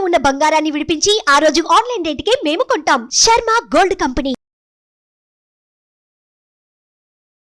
ఉన్న బంగారాన్ని విడిపించి ఆ రోజు ఆన్లైన్ రేటుకే మేము కొంటాం. Sharma gold company.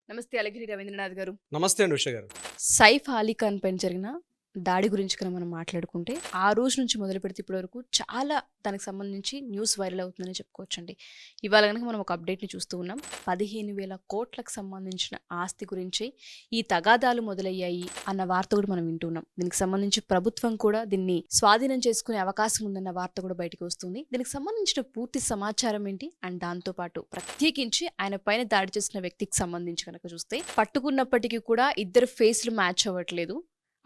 నమస్తే అలగిరి రవీంద్రనాథ్ గారు. నమస్తే అండి ఉష గారు. సైఫ్ అలీ ఖాన్ పైన జరిగిన దాడి గురించి కనుక మనం మాట్లాడుకుంటే ఆ రోజు నుంచి మొదలు పెడితే ఇప్పటి వరకు చాలా దానికి సంబంధించి న్యూస్ వైరల్ అవుతుందని చెప్పుకోవచ్చండి. ఇవాళ కనుక మనం ఒక అప్డేట్ని చూస్తూ ఉన్నాం. పదిహేను వేల కోట్లకు సంబంధించిన ఆస్తి గురించి ఈ తగాదాలు మొదలయ్యాయి అన్న వార్త కూడా మనం వింటున్నాం దీనికి సంబంధించి ప్రభుత్వం కూడా దీన్ని స్వాధీనం చేసుకునే అవకాశం ఉందన్న వార్త కూడా బయటకు వస్తుంది. దీనికి సంబంధించిన పూర్తి సమాచారం ఏంటి? అండ్ దాంతోపాటు ప్రత్యేకించి ఆయన పైన దాడి చేసిన వ్యక్తికి సంబంధించి కనుక చూస్తే పట్టుకున్నప్పటికీ కూడా ఇద్దరు ఫేస్లు మ్యాచ్ అవ్వట్లేదు.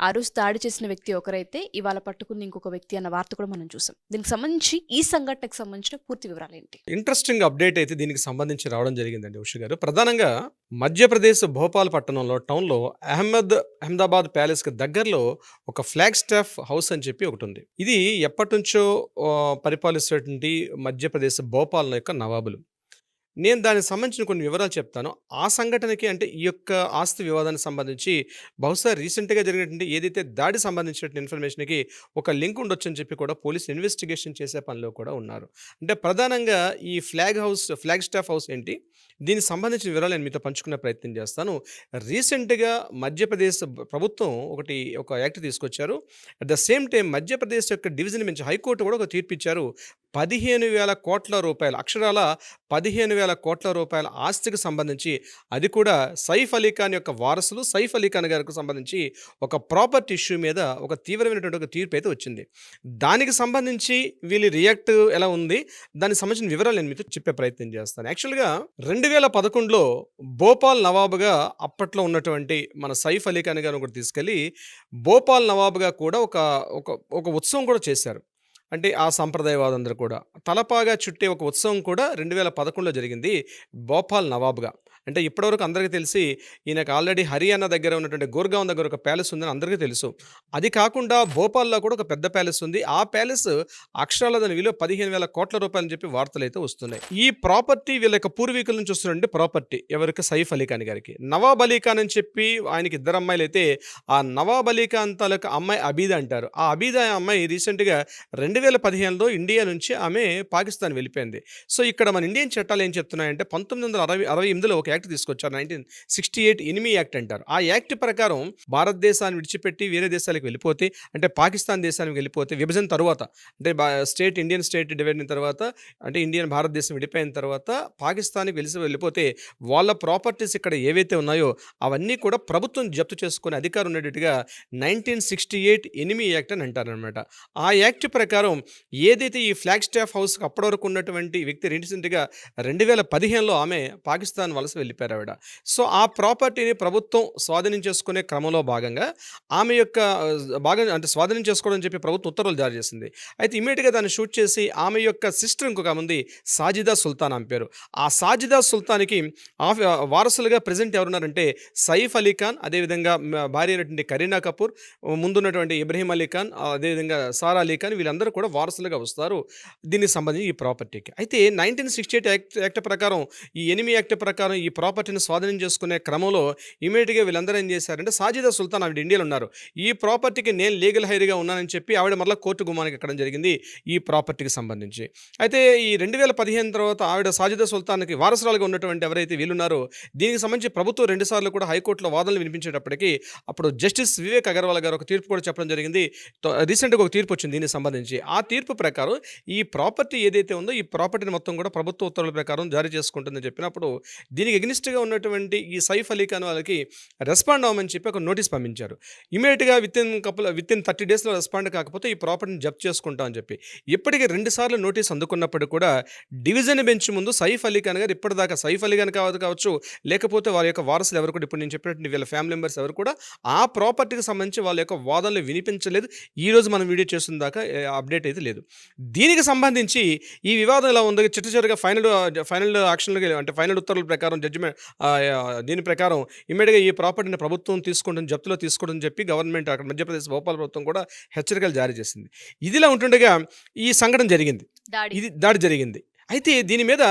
ఆ రోజు దాడి చేసిన వ్యక్తి ఒకరైతే ఇవాళ పట్టుకుని ఇంకొక వ్యక్తి అన్న వార్త కూడా మనం చూసాం. దీనికి సంబంధించి ఈ సంఘటనకు సంబంధించిన పూర్తి వివరాలు ఏంటి ఇంట్రెస్టింగ్ అప్డేట్ అయితే దీనికి సంబంధించి రావడం జరిగిందండి ఉష గారు. ప్రధానంగా మధ్యప్రదేశ్ భోపాల్ పట్టణంలో టౌన్లో అహ్మద్ అహ్మదాబాద్ ప్యాలెస్కి దగ్గరలో ఒక ఫ్లాగ్ స్టాఫ్ హౌస్ అని చెప్పి ఒకటి ఉంది. ఇది ఎప్పటి నుంచో పరిపాలిస్తున్నటువంటి మధ్యప్రదేశ్ భోపాల్ యొక్క నవాబులు. నేను దానికి సంబంధించిన కొన్ని వివరాలు చెప్తాను. ఆ సంఘటనకి అంటే ఈ యొక్క ఆస్తి వివాదానికి సంబంధించి బహుశా రీసెంట్గా జరిగినటువంటి ఏదైతే దాడి సంబంధించినటువంటి ఇన్ఫర్మేషన్కి ఒక లింక్ ఉండొచ్చు అని చెప్పి కూడా పోలీస్ ఇన్వెస్టిగేషన్ చేసే పనిలో కూడా ఉన్నారు. అంటే ప్రధానంగా ఈ flag house flag staff house ఏంటి? దీనికి సంబంధించిన వివరాలు నేను మీతో పంచుకునే ప్రయత్నం చేస్తాను. రీసెంట్గా మధ్యప్రదేశ్ ప్రభుత్వం ఒకటి ఒక యాక్ట్ తీసుకొచ్చారు. At the same time Madhya Pradesh యొక్క డివిజన్ నుంచి హైకోర్టు కూడా ఒక తీర్పు ఇచ్చారు పదిహేను వేల కోట్ల రూపాయలు అక్షరాల పదిహేను వేల కోట్ల రూపాయల ఆస్తికి సంబంధించి అది కూడా సైఫ్ అలీ ఖాన్ యొక్క వారసులు సైఫ్ అలీ ఖాన్ గారికి సంబంధించి ఒక ప్రాపర్టీ ఇష్యూ మీద ఒక తీవ్రమైనటువంటి ఒక తీర్పు అయితే వచ్చింది. దానికి సంబంధించి వీళ్ళ రియాక్ట్ ఎలా ఉంది దానికి సంబంధించిన వివరాలు నేను మీతో చెప్పే ప్రయత్నం చేస్తాను. యాక్చువల్గా రెండు వేల పదకొండులో భోపాల్ నవాబుగా అప్పట్లో ఉన్నటువంటి మన సైఫ్ అలీ ఖాన్ గారు ఒకటి తీసుకెళ్ళి భోపాల్ నవాబుగా కూడా ఒక ఒక ఒక ఉత్సవం కూడా చేశారు. అంటే ఆ సాంప్రదాయవాదందరూ కూడా. తలపాగా చుట్టే ఒక ఉత్సవం కూడా రెండు వేల పదకొండులో జరిగింది భోపాల్ నవాబ్గా. అంటే ఇప్పటివరకు అందరికీ తెలిసి ఈయనకు ఆల్రెడీ హర్యానా దగ్గర ఉన్నటువంటి గోర్గాం దగ్గర ఒక ప్యాలెస్ ఉందని అందరికీ తెలుసు. అది కాకుండా భోపాల్లో కూడా ఒక పెద్ద ప్యాలెస్ ఉంది. ఆ ప్యాలెస్ అక్షరాల దాని విలువ పదిహేను వేల కోట్ల రూపాయలని చెప్పి వార్తలు అయితే వస్తున్నాయి. ఈ ప్రాపర్టీ వీళ్ళ యొక్క పూర్వీకుల నుంచి వస్తున్నటువంటి ప్రాపర్టీ ఎవరికి? సైఫ్ అలీ ఖాన్ గారికి. నవాబ్ అలీ ఖాన్ అని చెప్పి ఆయనకి ఇద్దరు అమ్మాయిలు అయితే ఆ నవాబ్ అలీ ఖాన్ తాలూకా అమ్మాయి అబీద అంటారు. ఆ అబీద అమ్మాయి రీసెంట్గా రెండు వేల పదిహేనులో ఇండియా నుంచి ఆమె పాకిస్తాన్ వెళ్ళిపోయింది. సో ఇక్కడ మన ఇండియన్ చట్టాలు ఏం చెప్తున్నాయంటే పంతొమ్మిది వందల అరవై అరవై ఎనిమిదిలో ఒక యాక్ట్ తీసుకొచ్చారు. Nineteen sixty eight enemy act అంటారు. ఆ యాక్ట్ ప్రకారం భారతదేశాన్ని విడిచిపెట్టి వేరే దేశాలకు వెళ్ళిపోతే అంటే పాకిస్తాన్ దేశానికి వెళ్ళిపోతే విభజన తర్వాత అంటే స్టేట్ ఇండియన్ స్టేట్ డివైడ్ అయిన తర్వాత అంటే ఇండియన్ భారతదేశం విడిపోయిన తర్వాత పాకిస్తాన్కి వెలిసి వెళ్ళిపోతే వాళ్ళ ప్రాపర్టీస్ ఇక్కడ ఏవైతే ఉన్నాయో అవన్నీ కూడా ప్రభుత్వం జప్తు చేసుకునే అధికారం ఉండేటట్టుగా nineteen sixty eight enemy act అని అంటారనమాట ఆ యాక్ట్ ప్రకారం ఏదైతే ఈ ఫ్లాగ్ స్టాఫ్ హౌస్కి అప్పటి వరకు ఉన్నటువంటి వ్యక్తి రీసెంట్గా రెండు వేల పదిహేనులో ఆమె పాకిస్తాన్ వలస వెళ్ళిపోయారు ఆవిడ. సో ఆ ప్రాపర్టీని ప్రభుత్వం స్వాధీనం చేసుకునే క్రమంలో భాగంగా ఆమె యొక్క భాగం అంటే స్వాధీనం చేసుకోవడం చెప్పి ప్రభుత్వం ఉత్తర్వులు జారీ చేసింది. అయితే ఇమీడియట్గా దాన్ని షూట్ చేసి ఆమె యొక్క సిస్టర్ ఇంకొక ఆమె ఉంది సాజిదా సుల్తాన్ ఆమె పేరు. ఆ సాజిదా సుల్తాన్కి ఆఫ్ వారసులుగా ప్రజెంట్ ఎవరున్నారంటే సైఫ్ అలీ ఖాన్ అదేవిధంగా భార్య అయినటువంటి కరీనా కపూర్ ముందున్నటువంటి ఇబ్రహీం అలీ ఖాన్ అదేవిధంగా సారా అలీ ఖాన్ వీళ్ళందరూ కూడా వారసులుగా వస్తారు దీనికి సంబంధించి ఈ ప్రాపర్టీకి. అయితే nineteen sixty eight act act ప్రకారం ఈ ఎనిమి యాక్ట్ ప్రకారం ఈ ప్రాపర్టీని స్వాధీనం చేసుకునే క్రమంలో ఇమీడియట్గా వీళ్ళందరూ ఏం చేశారంటే సాజిదా సుల్తాన్ ఆవిడ ఇండియాలో ఉన్నారు. ఈ ప్రాపర్టీకి నేను లీగల్ హైర్గా ఉన్నానని చెప్పి ఆవిడ మరలా కోర్టు గుమానికి ఎక్కడం జరిగింది ఈ ప్రాపర్టీకి సంబంధించి. అయితే ఈ రెండు వేల పదిహేను తర్వాత ఆవిడ సాజిదా సుల్తాన్కి వారసురాలుగా ఉన్నటువంటి ఎవరైతే వీళ్ళున్నారో దీనికి సంబంధించి ప్రభుత్వం రెండుసార్లు కూడా హైకోర్టులో వాదనలు వినిపించేటప్పటికీ అప్పుడు జస్టిస్ వివేక్ అగర్వాల్ గారు ఒక తీర్పు కూడా చెప్పడం జరిగింది. రీసెంట్గా ఒక తీర్పు వచ్చింది దీనికి సంబంధించి. ఆ తీర్పు ప్రకారం ఈ ప్రాపర్టీ ఏదైతే ఉందో ఈ ప్రాపర్టీని మొత్తం కూడా ప్రభుత్వ ఉత్తర్వుల ప్రకారం జారీ చేసుకుంటుందని చెప్పినప్పుడు దీనికి ఎగ్నిస్ట్గా ఉన్నటువంటి ఈ సైఫ్ అలీ ఖాన్ వాళ్ళకి రెస్పాండ్ అవ్వమని చెప్పి ఒక నోటీస్ పంపించారు. ఇమీడియట్గా within couple within thirty డేస్లో రెస్పాండ్ కాకపోతే ఈ ప్రాపర్టీని జప్తు చేసుకుంటాం అని చెప్పి. ఇప్పటికీ రెండు సార్లు నోటీస్ అందుకున్నప్పుడు కూడా డివిజన్ బెంచ్ ముందు సైఫ్ అలీ ఖాన్ గారు ఇప్పటిదాకా సైఫ్ అలీ ఖాన్ కావచ్చు కావచ్చు లేకపోతే వారి యొక్క వారసులు ఎవరు కూడా ఇప్పుడు నేను చెప్పినట్టు వీళ్ళ ఫ్యామిలీ మెంబర్స్ ఎవరు కూడా ఆ ప్రాపర్టీకి సంబంధించి వాళ్ళ యొక్క వాదనలు వినిపించలేదు. ఈ రోజు మనం వీడియో చేస్తున్న దాకా అప్డేట్ అయితే లేదు. దీనికి సంబంధించి ఈ వివాదం ఎలా ఉంది చిట్ట చివరిగా ఫైనల్ ఫైనల్ యాక్షన్లోకి అంటే ఫైనల్ ఉత్తర్వుల ప్రకారం జడ్జిమెంట్ దీని ప్రకారం ఇమ్మీడియట్గా ఈ ప్రాపర్టీని ప్రభుత్వం తీసుకుంటుంది జప్తులో తీసుకోవడం చెప్పి గవర్నమెంట్ అక్కడ మధ్యప్రదేశ్ భోపాల్ ప్రభుత్వం కూడా హెచ్చరికలు జారీ చేసింది. ఇదిలా ఉంటుండగా ఈ సంఘటన జరిగింది. ఇది దాడి జరిగింది. అయితే దీని మీద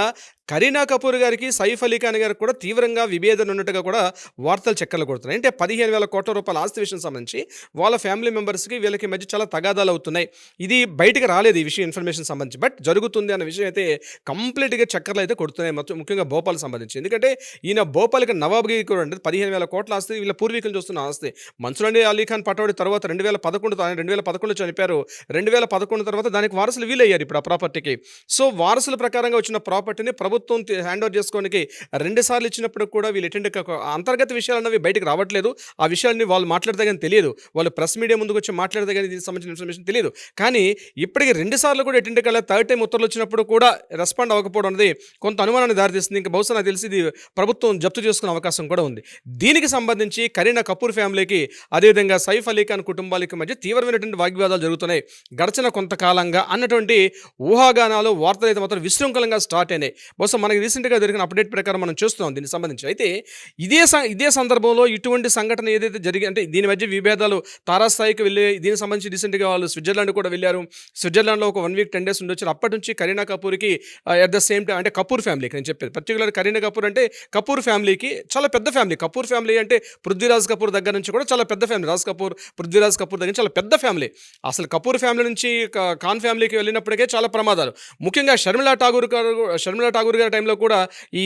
కరీనా కపూర్ గారికి సైఫ్ అలీ ఖాన్ గారికి కూడా తీవ్రంగా విభేదన ఉన్నట్టుగా కూడా వార్తలు చెక్కలు కొడుతున్నాయి. అంటే పదిహేను వేల కోట్ల రూపాయల ఆస్తి విషయం సంబంధించి వాళ్ళ ఫ్యామిలీ మెంబర్స్కి వీళ్ళకి మధ్య చాలా తగాదాలు అవుతున్నాయి. ఇది బయటకు రాలేదు ఈ విషయం ఇన్ఫర్మేషన్ సంబంధించి. బట్ జరుగుతుంది అన్న విషయం అయితే కంప్లీట్గా చక్కర్లు అయితే కొడుతున్నాయి మొత్తం ముఖ్యంగా భోపాల్ సంబంధించి. ఎందుకంటే ఈయన భోపాల్కి నవాబ్గిరి కూడా అంటే పదిహేను వేల కోట్ల ఆస్తి వీళ్ళ పూర్వీకులు చూస్తున్న ఆస్తి. మన్సూర్ అలీ ఖాన్ పటోడి తర్వాత రెండు వేల పదకొండు రెండు వేల పదకొండులో చనిపోయారు. రెండు వేల పదకొండు తర్వాత దానికి వారసులు వీలయ్యారు ఇప్పుడు ఆ ప్రాపర్టీకి. సో వారసుల ప్రకారంగా వచ్చిన ప్రాపర్టీని ప్రభుత్వం ప్రభుత్వం హ్యాండ్ ఓవర్ చేసుకోవడానికి రెండు సార్లు ఇచ్చినప్పుడు కూడా వీళ్ళు ఎటువంటి అంతర్గత విషయాలు అన్నవి బయటకు రావట్లేదు. ఆ విషయాన్ని వాళ్ళు మాట్లాడితే కానీ తెలియదు. వాళ్ళు ప్రెస్ మీడియా ముందుకు వచ్చి మాట్లాడితే కానీ దీనికి సంబంధించిన ఇన్ఫర్మేషన్ తెలియదు. కానీ ఇప్పటికి రెండు సార్లు కూడా ఎటువంటి కల్లా థర్డ్ టైం ఉత్తర్వులు వచ్చినప్పుడు కూడా రెస్పాండ్ అవ్వకపోవడం అనేది కొంత అనుమానాన్ని దారితీస్తుంది. ఇంకా బహుశా నాకు తెలిసి ఇది ప్రభుత్వం జప్తు చేసుకునే అవకాశం కూడా ఉంది. దీనికి సంబంధించి కరీనా కపూర్ ఫ్యామిలీకి అదేవిధంగా సైఫ్ అలీ ఖాన్ కుటుంబాలకి మధ్య తీవ్రమైనటువంటి వాగ్వాదాలు జరుగుతున్నాయి. గడిచిన కొంతకాలంగా అన్నటువంటి ఊహాగానాలు వార్తలు అయితే మాత్రం విశృంఖలంగా స్టార్ట్ అయినాయి. బహుశా మనకి రీసెంట్గా జరిగిన అప్డేట్ ప్రకారం మనం చూస్తున్నాం దీనికి సంబంధించి. అయితే ఇదే ఇదే సందర్భంలో ఇటువంటి సంఘటన ఏదైతే జరిగి అంటే దీని మధ్య విభేదాలు తారాస్థాయికి వెళ్ళి దీనికి సంబంధించి రీసెంట్గా వాళ్ళు స్విట్జర్లాండ్ కూడా వెళ్ళారు. స్విట్జర్లాండ్లో ఒక వన్ వీక్ టెన్ డేస్ ఉండొచ్చారు అప్పటి నుంచి కరీనా కపూర్కి అట్ ద సేమ్ టైం అంటే కపూర్ ఫ్యామిలీకి నేను చెప్పేది. పర్టికులర్ కరీనా కపూర్ అంటే కపూర్ ఫ్యామిలీకి చాలా పెద్ద ఫ్యామిలీ. కపూర్ ఫ్యామిలీ అంటే పృథ్వీరాజ్ కపూర్ దగ్గర నుంచి కూడా చాలా పెద్ద ఫ్యామిలీ. రాజ్ కపూర్ పృథ్వీరాజ్ కపూర్ దగ్గర నుంచి చాలా పెద్ద ఫ్యామిలీ. అసలు కపూర్ ఫ్యామిలీ నుంచి ఖాన్ ఫ్యామిలీకి వెళ్ళినప్పటికే చాలా ప్రమాదాలు. ముఖ్యంగా షర్మిలా ఠాగూర్ గారు షర్మిలా ఠాగూర్ గారి టైంలో కూడా ఈ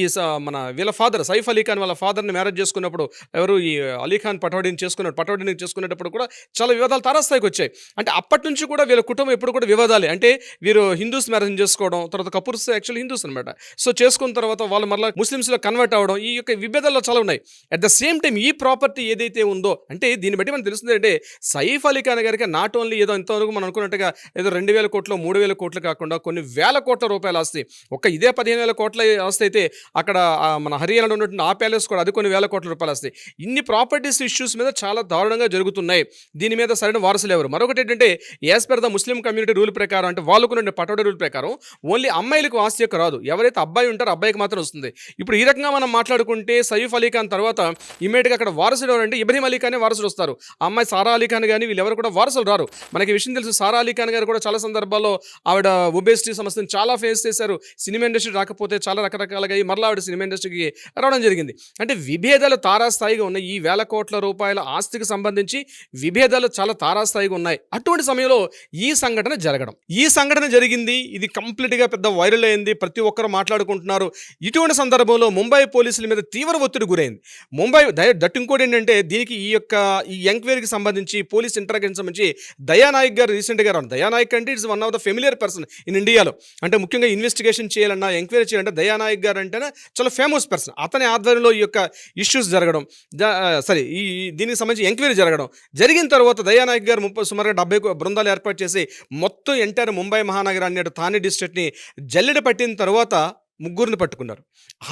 మన వీళ్ళ ఫాదర్ సైఫ్ అలీ ఖాన్ వాళ్ళ ఫాదర్ని మ్యారేజ్ చేసుకున్నప్పుడు ఎవరు ఈ అలీ ఖాన్ పటోడీని చేసుకున్న పటోడీని చేసుకునేటప్పుడు కూడా చాలా వివాదాలు తారాస్థాయికి వచ్చాయి. అంటే అప్పటి నుంచి కూడా వీళ్ళ కుటుంబం ఎప్పుడు కూడా వివాదాలే. అంటే వీరు హిందూస్ మ్యారేజ్ చేసుకోవడం తర్వాత కపూర్స్ యాక్చువల్ హిందూస్ అనమాట సో చేసుకున్న తర్వాత వాళ్ళు మళ్ళీ ముస్లిమ్స్లో కన్వర్ట్ అవ్వడం ఈ యొక్క విభేదాల్లో చాలా ఉన్నాయి. అట్ ద సేమ్ టైం ఈ ప్రాపర్టీ ఏదైతే ఉందో అంటే దీన్ని బట్టి మనకు తెలుస్తుంది అంటే సైఫ్ అలీ ఖాన్ గారికి నాట్ ఓన్లీ ఏదో ఇంతవరకు మనం అనుకున్నట్టుగా ఏదో రెండు వేల కోట్లు మూడు వేల కోట్లు కాకుండా కొన్ని వేల కోట్ల రూపాయల ఆస్తి. ఒక ఇదే పదిహేను వేల కోట్ల వ్యవస్థ అయితే అక్కడ మన హర్యానాలో ఉన్నటువంటి ఆ ప్యాలెస్ కూడా అది కొన్ని వేల కోట్ల రూపాయలు వస్తాయి ఇన్ని ప్రాపర్టీస్ ఇష్యూస్ మీద చాలా దారుణంగా జరుగుతున్నాయి. దీని మీద సరైన వారసులు ఎవరు? మరొకటి ఏంటంటే as per the Muslim community rule ప్రకారం అంటే వాళ్ళకున్న పటోడ రూల్ ప్రకారం ఓన్లీ అమ్మాయిలకు ఆస్తి యొక్క రాదు. ఎవరైతే అబ్బాయి ఉంటారో అబ్బాయికి మాత్రం వస్తుంది. ఇప్పుడు ఈ రకంగా మనం మాట్లాడుకుంటే సయీఫ్ అలీ ఖాన్ తర్వాత ఇమీడియట్గా అక్కడ వారసులు ఎవరంటే ఇబ్రహీం అలీ ఖానే వారసులు వస్తారు. అమ్మాయి సారా అలీ ఖాన్ కానీ వీళ్ళెవరు కూడా వారసులు రారు. మనకి విషయం తెలుసు సారా అలీ ఖాన్ గారు కూడా చాలా సందర్భాల్లో ఆవిడ ఒబేసిటీ సమస్యను చాలా ఫేస్ చేశారు. సినిమా ఇండస్ట్రీ రాకపోతే చాలా రకరకాలుగా ఈ మరలా ఆవిడ సినిమా ఇండస్ట్రీకి రావడం జరిగింది. అంటే విభేదాలు తారాస్థాయిగా ఉన్నాయి. ఈ వేల కోట్ల రూపాయల ఆస్తికి సంబంధించి విభేదాలు చాలా తారాస్థాయిగా ఉన్నాయి. అటువంటి సమయంలో ఈ సంఘటన జరగడం. ఈ సంఘటన జరిగింది. ఇది కంప్లీట్గా పెద్ద వైరల్ అయింది. ప్రతి ఒక్కరు మాట్లాడుకుంటున్నారు. ఇటువంటి సందర్భంలో ముంబై పోలీసుల మీద తీవ్ర ఒత్తిడి గురైంది. ముంబై దయ దట్ ఇంకోటి ఏంటంటే దీనికి ఈ యొక్క ఈ ఎంక్వైరీకి సంబంధించి పోలీస్ ఇంటరాగేషన్ సంబంధించి దయానాయక్ గారు రీసెంట్గా రాను దయానాయక్ అంటే it's one of the familiar person in ఇండియాలో. అంటే ముఖ్యంగా ఇన్వెస్టిగేషన్ చేయాలన్నా ఎంక్వైరీ చేయాలంటే దయానాయక్ గారు అంటేనే చాలా ఫేమస్ పర్సన్ అతని ఆధ్వర్యంలో ఈ యొక్క ఇష్యూస్ జరగడం సారీ సరే ఈ దీనికి సంబంధించి ఎంక్వైరీ జరగడం. జరిగిన తర్వాత దయానాయక్ గారు ముప్పై సుమారుగా డెబ్బై బృందాలు ఏర్పాటు చేసి మొత్తం ఎంటైర్ ముంబై మహానగరాన్ని అటు థానే డిస్ట్రిక్ట్ని జల్లెడ పట్టిన తర్వాత ముగ్గురిని పట్టుకున్నారు.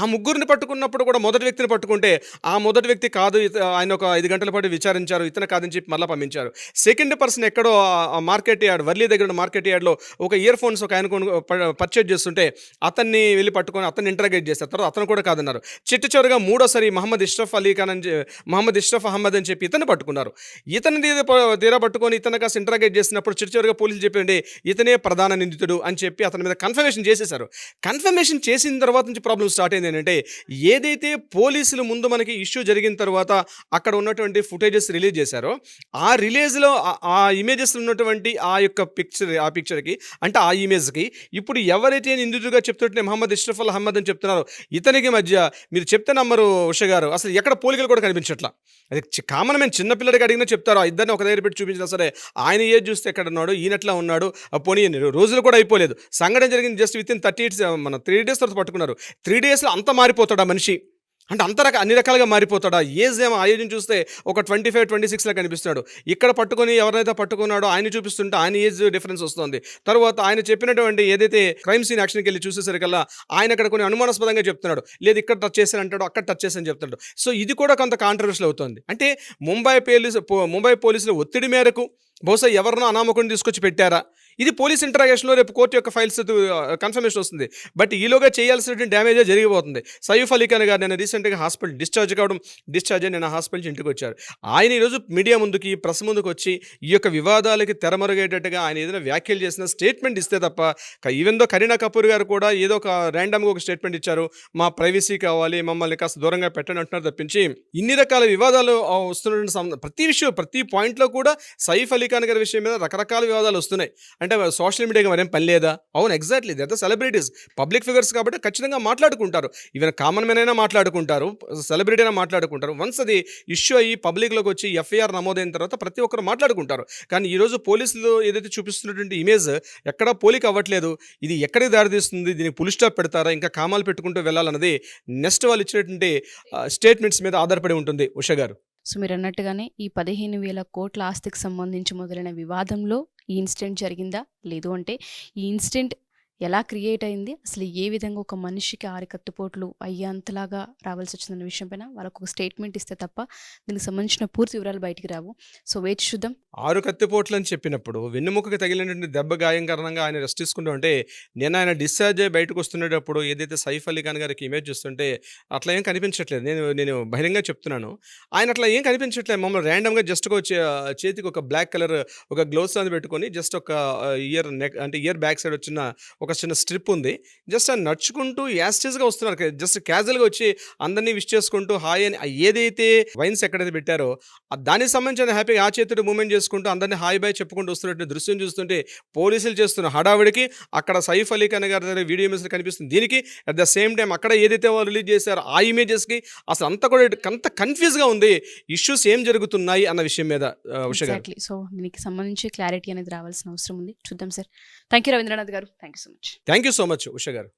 ఆ ముగ్గురిని పట్టుకున్నప్పుడు కూడా మొదటి వ్యక్తిని పట్టుకుంటే ఆ మొదటి వ్యక్తి కాదు ఆయన ఒక ఐదు గంటల పాటు విచారించారు ఇతను కాదని చెప్పి మళ్ళీ పంపించారు. సెకండ్ పర్సన్ ఎక్కడో ఆ- మార్కెట్ యార్డ్ వర్లీ దగ్గర ఉన్న మార్కెట్ యార్డ్లో ఒక ఇయర్ ఫోన్స్ ఒక ఆయన ప- పర్చేజ్ చేస్తుంటే అతన్ని వెళ్ళి పట్టుకొని అతన్ని ఇంటరాగేట్ చేస్తారు. తర్వాత అతను కూడా కాదన్నారు. చిట్టు చివరిగా మూడోసారి మహమ్మద్ ఇష్రఫ్ అలీ ఖాన్ అని మహమ్మద్ ఇష్రఫ్ అహ్మద్ అని చెప్పి ఇతను పట్టుకున్నారు. ఇతని తీర తీరా పట్టుకొని ఇతను కాస్త ఇంటరాగేట్ చేసినప్పుడు చిట్టు చివరిగా పోలీసులు చెప్పండి ఇతనే ప్రధాన నిందితుడు అని చెప్పి అతని మీద కన్ఫర్మేషన్ చేసేశారు. కన్ఫర్మేషన్ చేసిన తర్వాత నుంచి ప్రాబ్లం స్టార్ట్ అయింది ఏంటంటే ఏదైతే పోలీసులు ముందు మనకి ఇష్యూ జరిగిన తర్వాత అక్కడ ఉన్నటువంటి ఫుటేజెస్ రిలీజ్ చేశారో ఆ రిలీజ్లో ఆ ఇమేజెస్ ఉన్నటువంటి ఆ యొక్క పిక్చర్ ఆ పిక్చర్కి అంటే ఆ ఇమేజ్కి ఇప్పుడు ఎవరైతే నిందితుడిగా చెప్తుంటే మహమ్మద్ ఇష్రఫ్ అల్ అహ్మద్ అని చెప్తున్నారో ఇతనికి మధ్య మీరు చెప్తే నమ్మరు ఉష గారు. అసలు ఎక్కడ పోలికలు కూడా కనిపించట్లా. అది కామన్ మేము చిన్నపిల్లడికి అడిగినా చెప్తారు ఆ ఇద్దరిని ఒక దగ్గర పెట్టి చూపించినా సరే ఆయన ఏజ్ చూస్తే ఎక్కడ ఉన్నాడు ఈయనట్లా ఉన్నాడు ఆ పోనీ రోజులు కూడా అయిపోలేదు. సంఘటన జరిగింది just within thirty eights మన త్రీ డేస్ తర్వాత పట్టుకున్నారు. త్రీ డేస్లో అంత మారిపోతాడు మనిషి. అంటే అంత రక అన్ని రకాలుగా మారిపోతాడా? ఏజ్ ఏమో ఆ ఏజ్ని చూస్తే ఒక ట్వంటీ ఫైవ్ ట్వంటీ సిక్స్లో కనిపిస్తున్నాడు. ఇక్కడ పట్టుకొని ఎవరైతే పట్టుకున్నాడో ఆయన చూపిస్తుంటే ఆయన ఏజ్ డిఫరెన్స్ వస్తుంది. తర్వాత ఆయన చెప్పినటువంటి ఏదైతే క్రైమ్ సీన్ యాక్షన్కి వెళ్ళి చూసేసరికల్లా ఆయన అక్కడ కొన్ని అనుమానాస్పదంగా చెప్తున్నాడు. లేదు ఇక్కడ టచ్ చేశాను అంటాడు అక్కడ టచ్ చేశాను చెప్తున్నాడు. సో ఇది కూడా కొంత కాంట్రవర్షియల్ అవుతుంది. అంటే ముంబై పోలీసు పో- ముంబై పోలీసుల ఒత్తిడి మేరకు బహుశా ఎవరినో అనామకుని తీసుకొచ్చి పెట్టారా? ఇది పోలీస్ ఇంటరాగేషన్లో రేపు కోర్టు యొక్క ఫైల్స్ కన్ఫర్మేషన్ వస్తుంది. బట్ ఈలోగా చేయాల్సినటువంటి డ్యామేజే జరిగిపోతుంది. సయూఫ్ అలీ ఖాన్ గారు నేను రీసెంట్గా హాస్పిటల్ డిశ్చార్జ్ కావడం డిశ్చార్జ్ అయ్యి నేను హాస్పిటల్ నుంచి ఇంటికి వచ్చారు. ఆయన ఈరోజు మీడియా ముందుకి ప్రెస్ ముందుకు వచ్చి ఈ యొక్క వివాదాలకి తెరమరుగేటట్టుగా ఆయన ఏదైనా వ్యాఖ్యలు చేసిన స్టేట్మెంట్ ఇస్తే తప్ప ఈవెన్ దో కరీనా కపూర్ గారు కూడా ఏదో ఒక ర్యాండమ్గా ఒక స్టేట్మెంట్ ఇచ్చారు. మా ప్రైవసీ కావాలి మమ్మల్ని కాస్త దూరంగా పెట్టండి అంటున్నారు తప్పించి ఇన్ని రకాల వివాదాలు వస్తున్నటువంటి ప్రతి విషయం ప్రతి పాయింట్లో కూడా సైఫ్ అలీ ఖాన్ గారి విషయం మీద రకరకాల వివాదాలు వస్తున్నాయి. అంటే సోషల్ మీడియాకి మరేం పని లేదా? అవును exactly that celebrities public figures కాబట్టి ఖచ్చితంగా మాట్లాడుకుంటారు. ఈవెన్ కామన్ మెన్ అయినా మాట్లాడుకుంటారు. సెలబ్రిటీ అయినా మాట్లాడుకుంటారు. వన్స్ అది ఇష్యూ అయ్యి పబ్లిక్లోకి వచ్చి ఎఫ్ఐఆర్ నమోదైన తర్వాత ప్రతి ఒక్కరు మాట్లాడుకుంటారు. కానీ ఈరోజు పోలీసులు ఏదైతే చూపిస్తున్నటువంటి ఇమేజ్ ఎక్కడా పోలిక అవ్వట్లేదు. ఇది ఎక్కడికి దారితీస్తుంది? దీనికి పులి స్టాప్ పెడతారా? ఇంకా కామాలు పెట్టుకుంటూ వెళ్ళాలన్నది నెక్స్ట్ వాళ్ళు ఇచ్చినటువంటి స్టేట్మెంట్స్ మీద ఆధారపడి ఉంటుంది. ఉష గారు. సో మీరు అన్నట్టుగానే ఈ పదిహేను వేల కోట్ల ఆస్తికి సంబంధించి మొదలైన వివాదంలో ఈ ఇన్సిడెంట్ జరిగిందా? లేదు అంటే ఈ ఇన్సిడెంట్ ఎలా క్రియేట్ అయింది? అసలు ఏ విధంగా ఒక మనిషికి ఆరు కత్తిపోట్లు అయ్యేంతలాగా రావాల్సి వచ్చిందన్న విషయం పైన వాళ్ళకు ఒక స్టేట్మెంట్ ఇస్తే తప్ప దీనికి సంబంధించిన పూర్తి వివరాలు బయటికి రావు. సో వేచి చూద్దాం. ఆరు కత్తిపోట్లు అని చెప్పినప్పుడు వెన్నుముకకి తగిలినటువంటి దెబ్బ గాయం కారణంగా ఆయన రెస్ట్ తీసుకుంటూ ఉంటే నేను ఆయన డిశ్చార్జ్ అయ్యి బయటకు వస్తున్నప్పుడు ఏదైతే సైఫ్ అలీ ఖాన్ గారికి ఇమేజ్ చూస్తుంటే అట్లా ఏం కనిపించట్లేదు. నేను నేను బహిరంగంగా చెప్తున్నాను. ఆయన అట్లా ఏం కనిపించట్లేదు. మమ్మల్ని ర్యాండమ్గా జస్ట్ ఒక చేతికి ఒక బ్లాక్ కలర్ ఒక గ్లోవ్స్ అని పెట్టుకొని జస్ట్ ఒక ఇయర్ నెక్ అంటే ఇయర్ బ్యాక్ సైడ్ వచ్చిన ఒక చిన్న స్ట్రిప్ ఉంది. జస్ట్ ఆయన నడుచుకుంటూ యాస్టేజ్గా వస్తున్నారు. జస్ట్ క్యాజువల్గా వచ్చి అందరినీ విష్ చేసుకుంటూ హాయ్ అని ఏదైతే వైన్స్ ఎక్కడైతే పెట్టారో దానికి సంబంధించిన హ్యాపీగా ఆ చేతుడు మూమెంట్ చేసుకుంటూ అందరినీ హాయ్ బాయ్ చెప్పుకుంటూ వస్తున్నట్టు దృశ్యం చూస్తుంటే పోలీసులు చేస్తున్న హడావిడికి అక్కడ సైఫ్ అలీ ఖాన్ గారి దగ్గర వీడియో ఇమేజ్ కనిపిస్తుంది. దీనికి అట్ ద సేమ్ టైం అక్కడ ఏదైతే వాళ్ళు రిలీజ్ చేశారో ఆ ఇమేజెస్కి అసలు అంతా కూడా అంత కన్ఫ్యూజ్గా ఉంది. ఇష్యూస్ ఏం జరుగుతున్నాయి అన్న విషయం మీద సో దీనికి సంబంధించి క్లారిటీ అనేది రావాల్సిన అవసరం ఉంది. చూద్దాం సార్. థ్యాంక్ యూ రవీంద్రనాథ్ గారు. Thank you so much thank you so much Usha గారు.